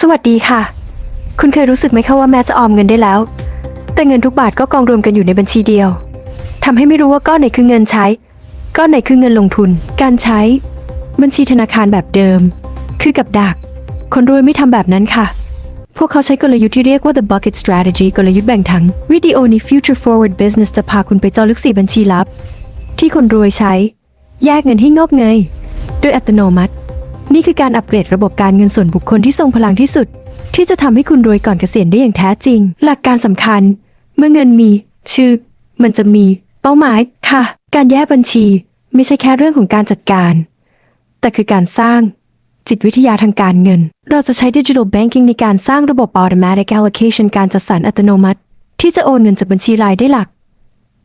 สวัสดีค่ะ คุณเคยรู้สึกไหมคะว่าแม้จะออมเงินได้แล้ว แต่เงินทุกบาทก็กองรวมกันอยู่ในบัญชีเดียวทำให้ไม่รู้ว่าก้อนไหนคือเงินใช้ ก้อนไหนคือเงินลงทุน การใช้ บัญชีธนาคารแบบเดิม คือกับดัก คนรวยไม่ทำแบบนั้นค่ะ พวกเขาใช้กลยุทธ์ที่เรียกว่า the bucket strategy กลยุทธ์แบ่งถัง วิดีโอนี้ future forward business จะพาคุณไปเจาะลึกสี่บัญชีลับ ที่คนรวยใช้ แยกเงินให้งอกเงยโดยอัตโนมัติ นี่คือการอัปเกรดระบบการเงินส่วนบุคคลที่ทรงพลังที่สุด ที่จะทำให้คุณรวยก่อนเกษียณได้อย่างแท้จริง หลักการสำคัญ เมื่อเงินมี ชื่อ มันจะมี เป้าหมายค่ะ การแยกบัญชี ไม่ใช่แค่เรื่องของการจัดการ แต่คือการสร้าง จิตวิทยาทางการเงิน เราจะใช้ Digital Banking ในการสร้างระบบ Automatic Allocation การจัดสรรอัตโนมัติ ที่จะโอนเงินจากบัญชีรายได้หลัก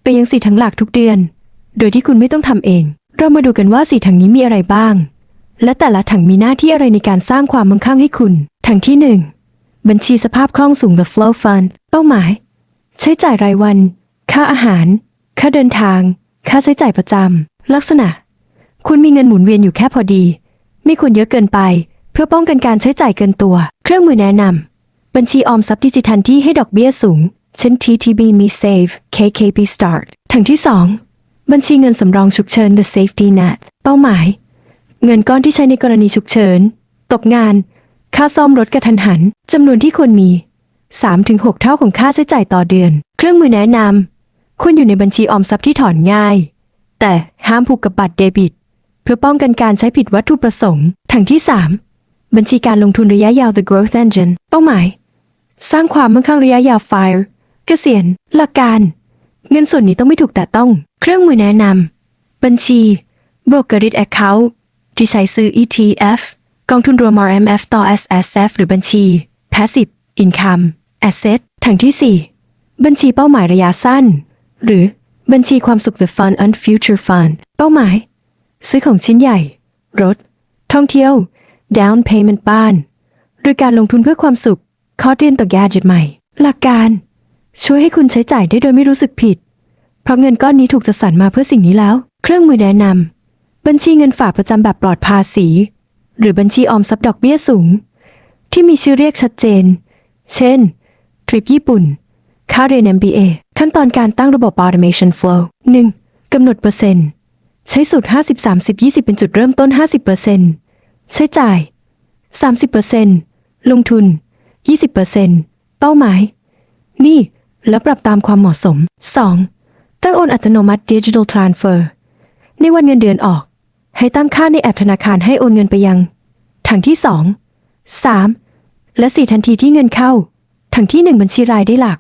ไปยังสี่ถังหลักทุกเดือน โดยที่คุณไม่ต้องทำเอง เรามาดูกันว่าสี่ถังนี้มีอะไรบ้าง และแต่ละถังมีหน้าที่อะไรในการสร้างความมั่งคั่งให้คุณ ถังที่หนึ่งบัญชีสภาพคล่องสูง The Flow Fund เป้าหมาย ใช้จ่ายรายวัน ค่าอาหาร ค่าเดินทาง ค่าใช้จ่ายประจำ ลักษณะ คุณมีเงินหมุนเวียนอยู่แค่พอดี ไม่ควรเยอะเกินไป เพื่อป้องกันการใช้จ่ายเกินตัว เครื่องมือแนะนำบัญชีออมทรัพย์ดิจิทัลที่ให้ดอกเบี้ยสูงเช่น TTB Me Save KKP Start ถังที่ 2 บัญชีเงินสำรองฉุกเฉิน The Safety Net เป้าหมาย เงินก้อนที่ใช้ในกรณีฉุกเฉิน ตกงาน ค่าซ่อมรถกระทันหันจำนวนที่ควรมี 3-6 เท่าของค่าใช้จ่ายต่อเดือน เครื่องมือแนะนำควรอยู่ในบัญชีออมทรัพย์ที่ถอนง่าย แต่ห้ามผูกกับบัตรเดบิต เพื่อป้องกันการใช้ผิดวัตถุประสงค์ถังที่ 3 บัญชีการลงทุนระยะยาว The Growth Engine เป้าหมาย สร้างความมั่งคั่งระยะยาว FIRE เกษียณ หลักการ เงินส่วนนี้ต้องไม่ถูกแตะต้อง เครื่องมือแนะนำบัญชี Brokerage Account ที่ใช้ซื้อ ETF กองทุนรวม RMF ต่อ SSF หรือบัญชี Passive Income Asset ถังที่ 4 บัญชีเป้าหมายระยะสั้น หรือบัญชีความสุข The Fund and Future Fund เป้าหมาย ซื้อของชิ้นใหญ่ รถ ท่องเที่ยว down payment บ้าน หรือการลงทุนเพื่อความสุขคอเรียนต่อแกจิตใหม่ หลักการ ช่วยให้คุณใช้จ่ายได้โดยไม่รู้สึกผิด เพราะเงินก้อนนี้ถูกจัดสรรมาเพื่อสิ่งนี้แล้ว เครื่องมือแนะนำ บัญชีเงินฝากประจำแบบปลอดภาษี หรือบัญชีออมทรัพย์ดอกเบี้ยสูง ที่มีชื่อเรียกชัดเจน เช่น ทริปญี่ปุ่น ค่าเรียน MBA ขั้นตอนการตั้งระบบ Automation Flow 1. กำหนดเปอร์เซ็นต์ ใช้สูตร 50 30 20 เป็นจุดเริ่มต้น 50%ใช้จ่าย 30%ลงทุน 20%เป้าหมาย นี่ แล้วปรับตามความเหมาะสม 2. ตั้งโอนอัตโนมัติ Digital Transfer ในวันเงินเดือนออก ให้ตั้งค่าในแอปธนาคารให้โอนเงินไปยังถังที่ 2 3. และ 4 ทันทีที่เงินเข้าถังที่ 1 บัญชีรายได้หลัก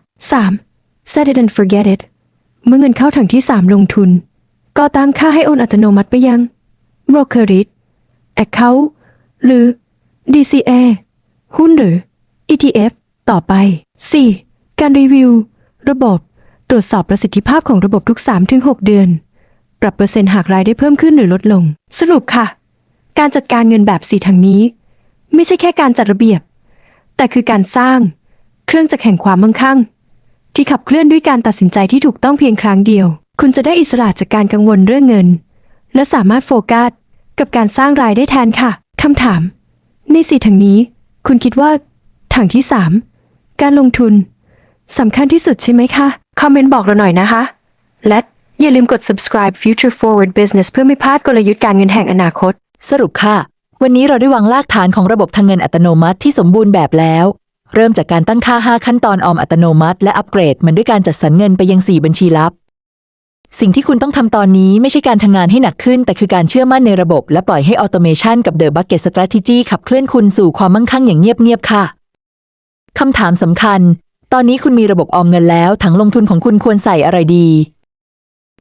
3. set it and forget it เมื่อเงินเข้าถังที่ 3 ลงทุน ก็ตั้งค่าให้โอนอัตโนมัติไปยัง brokerage account หรือ DCA หุ้นหรือ ETF ต่อไป 4. การรีวิว ระบบ ตรวจสอบประสิทธิภาพของระบบทุก 3-6 เดือน ปรับเปอร์เซ็นต์หากรายได้เพิ่มขึ้นหรือลดลง สรุปค่ะ การจัดการเงินแบบสีทางนี้ ไม่ใช่แค่การจัดระเบียบ แต่คือการสร้าง เครื่องจักรแห่งความมั่งคั่ง ที่ขับเคลื่อนด้วยการตัดสินใจที่ถูกต้องเพียงครั้งเดียว คุณจะได้อิสระจากการกังวลเรื่องเงิน และสามารถโฟกัสกับการสร้างรายได้แทนค่ะคำถาม ในสี่ถังนี้ คุณคิดว่าถังที่สามการลงทุนสำคัญที่สุดใช่ไหมคะ คอมเมนต์บอกเราหน่อยนะคะ และ อย่าลืมกด subscribe Future Forward Business เพื่อไม่พลาดกลยุทธ์การเงินแห่งอนาคต สรุปค่ะ วันนี้เราได้วางรากฐานของระบบทางเงินอัตโนมัติที่สมบูรณ์แบบแล้ว เริ่มจากการตั้งค่า 5 ขั้นตอนออมอัตโนมัติ และอัปเกรด มันด้วยการจัดสรรเงินไปยัง 4 บัญชีลับ สิ่งที่คุณต้องทำตอนนี้ไม่ใช่การทำงานให้หนักขึ้น แต่คือการเชื่อมั่นในระบบ และปล่อยให้ออโตเมชันกับเดอะบั c เก็ตสต r a t e g y ขับเคลื่อนคุณสู่ความมั่งคั่งอย่างเงียบๆค่ะคำถามสำคัญ ตอนนี้คุณมีระบบออมเงินแล้วถังลงทุนของคุณควรใส่อะไรดี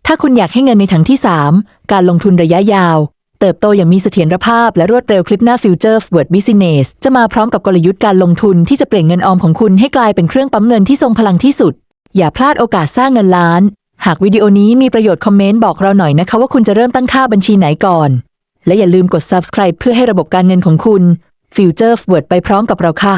ถ้าคุณอยากให้เงินในถังที่ 3 การลงทุนระยะยาว เติบโตอย่างมีเสถียรภาพและรวดเร็วคลิปหน้า Future Forward Business จะมาพร้อมกับกลยุทธ์การลงทุนที่จะเปลี่ยนเงินออมของคุณให้กลายเป็นเครื่องปั๊มเงินที่ทรงพลังที่สุด อย่าพลาดโอกาสสร้างเงินล้าน หากวิดีโอนี้มีประโยชน์คอมเมนต์บอกเราหน่อยนะคะว่าคุณจะเริ่มตั้งค่าบัญชีไหนก่อน และอย่าลืมกด subscribe เพื่อให้ระบบการเงินของคุณ Future Forward ไปพร้อมกับเราค่ะ